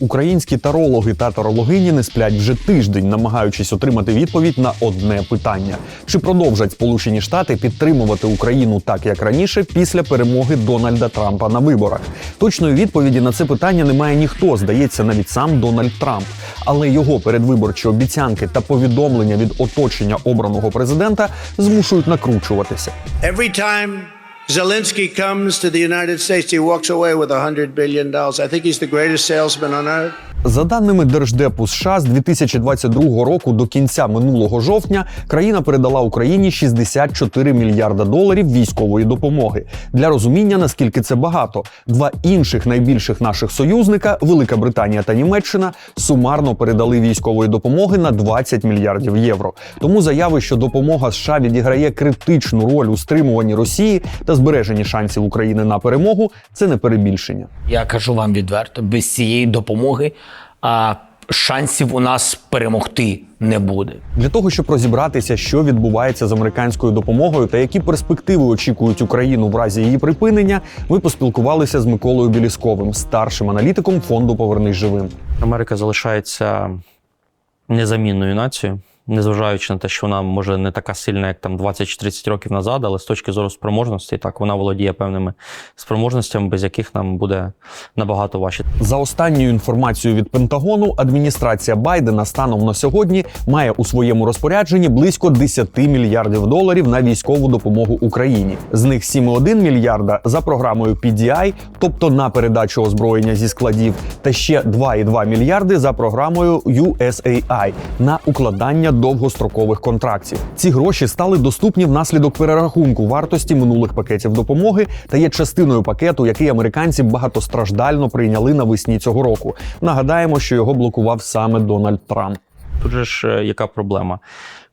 Українські тарологи та тарологині не сплять вже тиждень, намагаючись отримати відповідь на одне питання: чи продовжать Сполучені Штати підтримувати Україну так, як раніше, після перемоги Дональда Трампа на виборах? Точної відповіді на це питання не має ніхто, здається, навіть сам Дональд Трамп. Але його передвиборчі обіцянки та повідомлення від оточення обраного президента змушують накручуватися. Every time Zelensky comes to the United States, he walks away with $100 billion. I think he's the greatest salesman on earth. За даними Держдепу США, з 2022 року до кінця минулого жовтня країна передала Україні 64 мільярда доларів військової допомоги. Для розуміння, наскільки це багато, два інших найбільших наших союзника Велика Британія та Німеччина сумарно передали військової допомоги на 20 мільярдів євро. Тому заяви, що допомога США відіграє критичну роль у стримуванні Росії та збереженні шансів України на перемогу, це не перебільшення. Я кажу вам відверто, без цієї допомоги а, шансів у нас перемогти не буде. Для того щоб розібратися, що відбувається з американською допомогою та які перспективи очікують Україну в разі її припинення, ми поспілкувалися з Миколою Білісковим, старшим аналітиком фонду Повернись живим. Америка залишається незамінною нацією, незважаючи на те, що вона може не така сильна, як там 20 чи 30 років назад, але з точки зору спроможності, так вона володіє певними спроможностями, без яких нам буде набагато важче. За останньою інформацією від Пентагону, адміністрація Байдена станом на сьогодні має у своєму розпорядженні близько 10 мільярдів доларів на військову допомогу Україні. З них 7,1 мільярда за програмою PDI, тобто на передачу озброєння зі складів, та ще 2,2 мільярди за програмою USAI на укладання довгострокових контрактів. Ці гроші стали доступні внаслідок перерахунку вартості минулих пакетів допомоги та є частиною пакету, який американці багатостраждально прийняли навесні цього року. Нагадаємо, що його блокував саме Дональд Трамп. Тут же ж е, яка проблема?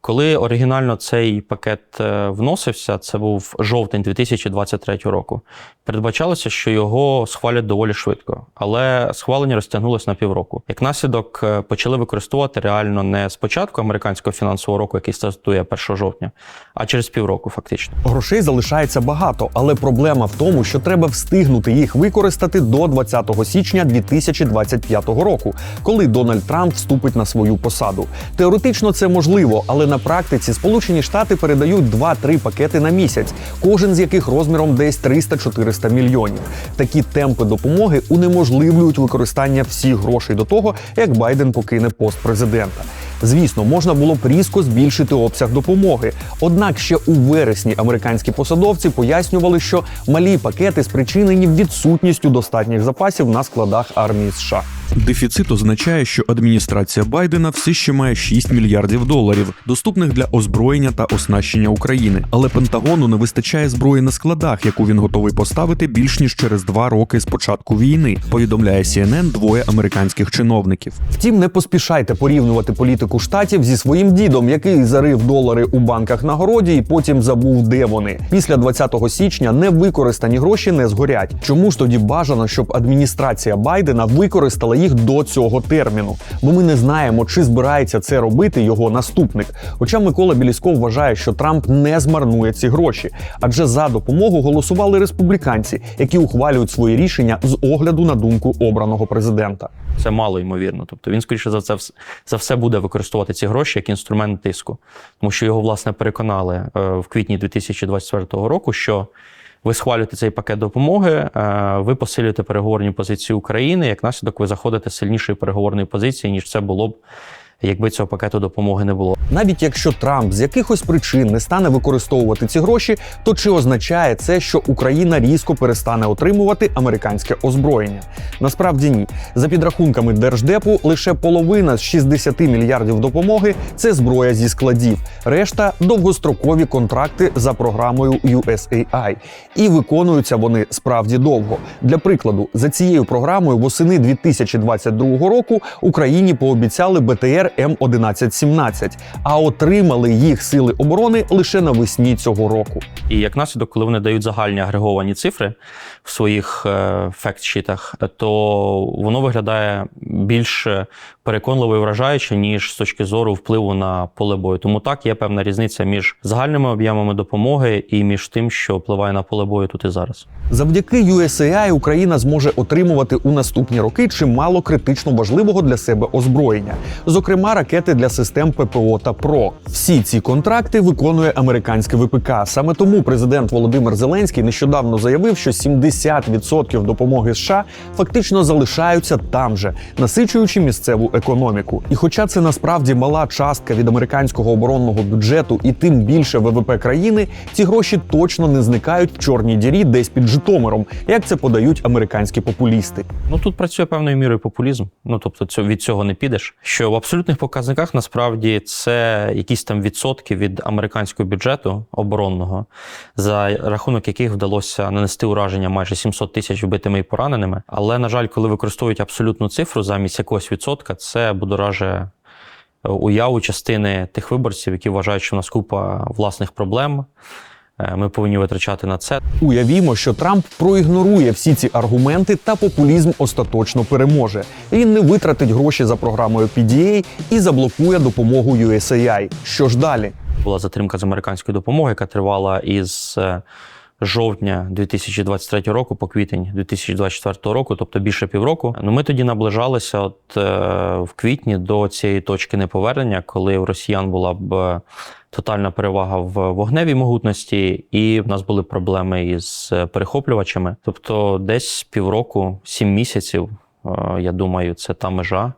Коли оригінально цей пакет е, вносився, це був жовтень 2023 року. Передбачалося, що його схвалять доволі швидко, але схвалення розтягнулося на півроку. Як наслідок, е, почали використовувати реально не з початку американського фінансового року, який стартує 1 жовтня, а через півроку, фактично. Грошей залишається багато, але проблема в тому, що треба встигнути їх використати до 20 січня 2025 року, коли Дональд Трамп вступить на свою посаду. Теоретично це можливо, але на практиці Сполучені Штати передають 2-3 пакети на місяць, кожен з яких розміром десь 300-400 мільйонів. Такі темпи допомоги унеможливлюють використання всіх грошей до того, як Байден покине пост президента. Звісно, можна було б різко збільшити обсяг допомоги. Однак ще у вересні американські посадовці пояснювали, що малі пакети спричинені відсутністю достатніх запасів на складах армії США. Дефіцит означає, що адміністрація Байдена все ще має 6 мільярдів доларів, доступних для озброєння та оснащення України. Але Пентагону не вистачає зброї на складах, яку він готовий поставити більш ніж через два роки з початку війни. Повідомляє CNN двоє американських чиновників. Втім, не поспішайте порівнювати політику штатів зі своїм дідом, який зарив долари у банках на городі і потім забув, де вони. Після 20 січня невикористані гроші не згорять. Чому ж тоді бажано, щоб адміністрація Байдена використала їх до цього терміну? Бо ми не знаємо, чи збирається це робити його наступник. Хоча Микола Білісков вважає, що Трамп не змарнує ці гроші, адже за допомогу голосували республіканці, які ухвалюють свої рішення з огляду на думку обраного президента. Це мало ймовірно. Тобто він, скоріше за все, за все буде використовувати ці гроші як інструмент тиску, тому що його власне переконали е, в квітні 2024 року, що ви схвалюєте цей пакет допомоги, е, ви посилюєте переговорні позиції України. Як наслідок, ви заходите сильнішої переговорної позиції, ніж це було б, якби цього пакету допомоги не було. Навіть якщо Трамп з якихось причин не стане використовувати ці гроші, то чи означає це, що Україна різко перестане отримувати американське озброєння? Насправді ні. За підрахунками держдепу, лише половина з 60 мільярдів допомоги це зброя зі складів. Решта довгострокові контракти за програмою USAI. І виконуються вони справді довго. Для прикладу, за цією програмою восени 2022 року Україні пообіцяли БТР калібр М1117, а отримали їх сили оборони лише навесні цього року. І як наслідок, коли вони дають загальні агреговані цифри в своїх е, факт-щитах, то воно виглядає більш переконливо і вражаюче, ніж з точки зору впливу на поле бою. Тому так є певна різниця між загальними об'ємами допомоги і між тим, що впливає на поле бою тут і зараз. Завдяки USAI Україна зможе отримувати у наступні роки чимало критично важливого для себе озброєння, зокрема ракети для систем ППО та ПРО. Всі ці контракти виконує американське ВПК. Саме тому президент Володимир Зеленський нещодавно заявив, що 70% допомоги США фактично залишаються там же, насичуючи місцеву економіку. І хоча це насправді мала частка від американського оборонного бюджету і тим більше ВВП країни, ці гроші точно не зникають в чорній дірі десь під Житомиром, як це подають американські популісти. Ну тут працює певною мірою популізм. Ну тобто, від цього не підеш. Що в абсолютних показниках насправді це якісь там відсотки від американського бюджету оборонного, за рахунок яких вдалося нанести ураження майже 700 тисяч вбитими і пораненими. Але на жаль, коли використовують абсолютну цифру замість якогось відсотка, це будоражує е, уяву частини тих виборців, які вважають, що в нас купа власних проблем. Е, Ми повинні витрачати на це. Уявімо, що Трамп проігнорує всі ці аргументи та популізм остаточно переможе. Він не витратить гроші за програмою PDA і заблокує допомогу USAI. Що ж далі? була затримка з американської допомоги, яка тривала із е, жовтня 2023 року по квітень 2024 року, тобто більше півроку. Ну ми тоді наближалися, от е, в квітні до цієї точки неповернення, коли у росіян була б е, тотальна перевага в вогневій могутності, і в нас були проблеми із е, перехоплювачами. Тобто, десь півроку, сім місяців, е, я думаю, це та межа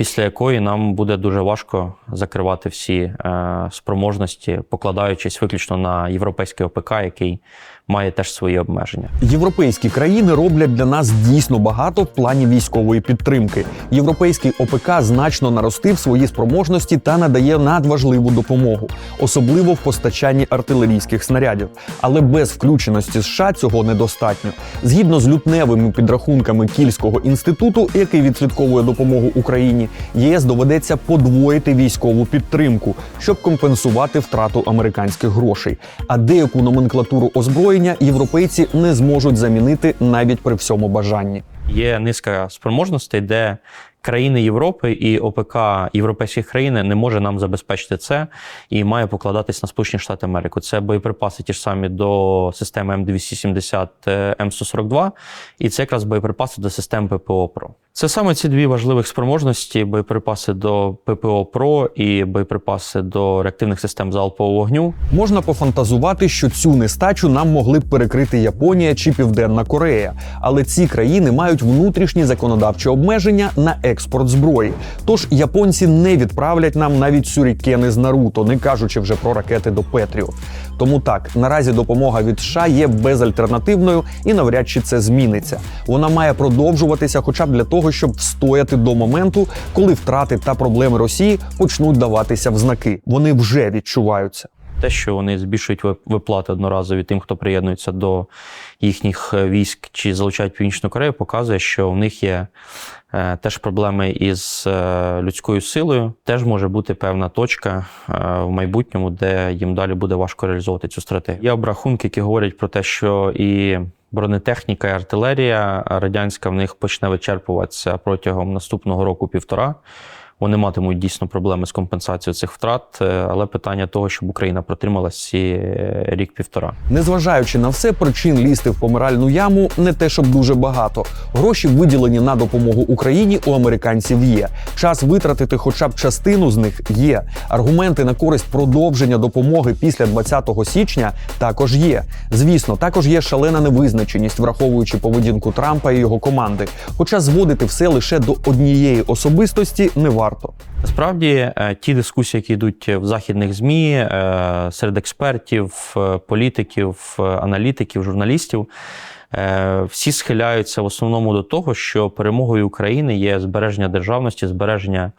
після якої нам буде дуже важко закривати всі е, спроможності, покладаючись виключно на європейський ОПК, який має теж свої обмеження. Європейські країни роблять для нас дійсно багато в плані військової підтримки. Європейський ОПК значно наростив свої спроможності та надає надважливу допомогу, особливо в постачанні артилерійських снарядів. Але без включеності США цього недостатньо. Згідно з лютневими підрахунками Кільського інституту, який відслідковує допомогу Україні, ЄС доведеться подвоїти військову підтримку, щоб компенсувати втрату американських грошей. А деяку номенклатуру озброєння європейці не зможуть замінити навіть при всьому бажанні. Є низка спроможностей, де країни Європи і ОПК європейських країн не може нам забезпечити це і має покладатись на Сполучені Штати Америки. Це боєприпаси ті ж самі до системи М270 е, М142, і це якраз боєприпаси до систем ППО ПРО. Це саме ці дві важливих спроможності: боєприпаси до ППО ПРО і боєприпаси до реактивних систем залпового вогню. Можна пофантазувати, що цю нестачу нам могли б перекрити Японія чи Південна Корея, але ці країни мають внутрішні законодавчі обмеження на експорт зброї. Тож японці не відправлять нам навіть сюрікени з Наруто, не кажучи вже про ракети до Петріот. Тому так, наразі допомога від США є безальтернативною і навряд чи це зміниться. Вона має продовжуватися, хоча б для того, щоб встояти до моменту, коли втрати та проблеми Росії почнуть даватися в знаки. Вони вже відчуваються. Те, що вони збільшують виплати одноразові тим, хто приєднується до їхніх е, військ чи залучають Північну Корею, показує, що в них є е, теж проблеми із е, людською силою. Теж може бути певна точка в майбутньому, де їм далі буде важко реалізовувати цю стратегію. Є обрахунки, які говорять про те, що і бронетехніка і артилерія радянська в них почне вичерпуватися протягом наступного року півтора. Вони матимуть дійсно проблеми з компенсацією цих втрат, е, але питання того, щоб Україна протрималась е, рік-півтора. Незважаючи на все, причин лізти в помиральну яму не те, щоб дуже багато. Гроші, виділені на допомогу Україні, у американців є. Час витратити хоча б частину з них є. Аргументи на користь продовження допомоги після 20 січня також є. Звісно, також є шалена невизначеність, враховуючи поведінку Трампа і його команди. Хоча зводити все лише до однієї особистості не варто. Насправді, е, ті дискусії, які йдуть в західних змі е, серед експертів, е, політиків, аналітиків, журналістів. Всі схиляються в основному до того, що перемогою України є збереження державності, збереження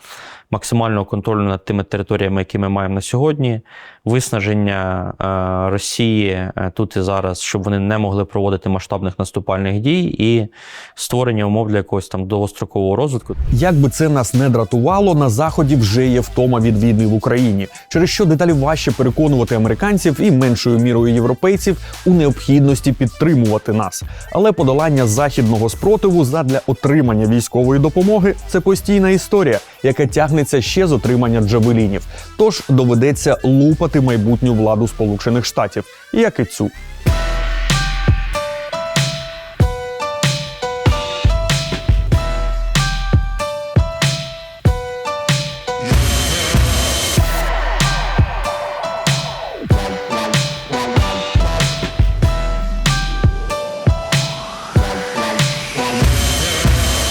максимального контролю над тими територіями, які ми маємо на сьогодні, виснаження е, Росії е, тут і зараз, щоб вони не могли проводити масштабних наступальних дій, і створення умов для якогось там довгострокового розвитку. Як би це нас не дратувало, на заході вже є втома від війни в Україні, через що деталі важче переконувати американців і меншою мірою європейців у необхідності підтримувати нас. Але подолання західного спротиву задля отримання військової допомоги це постійна історія, яка тягнеться ще з отримання джавелінів. Тож доведеться лупати майбутню владу Сполучених Штатів, як і цю.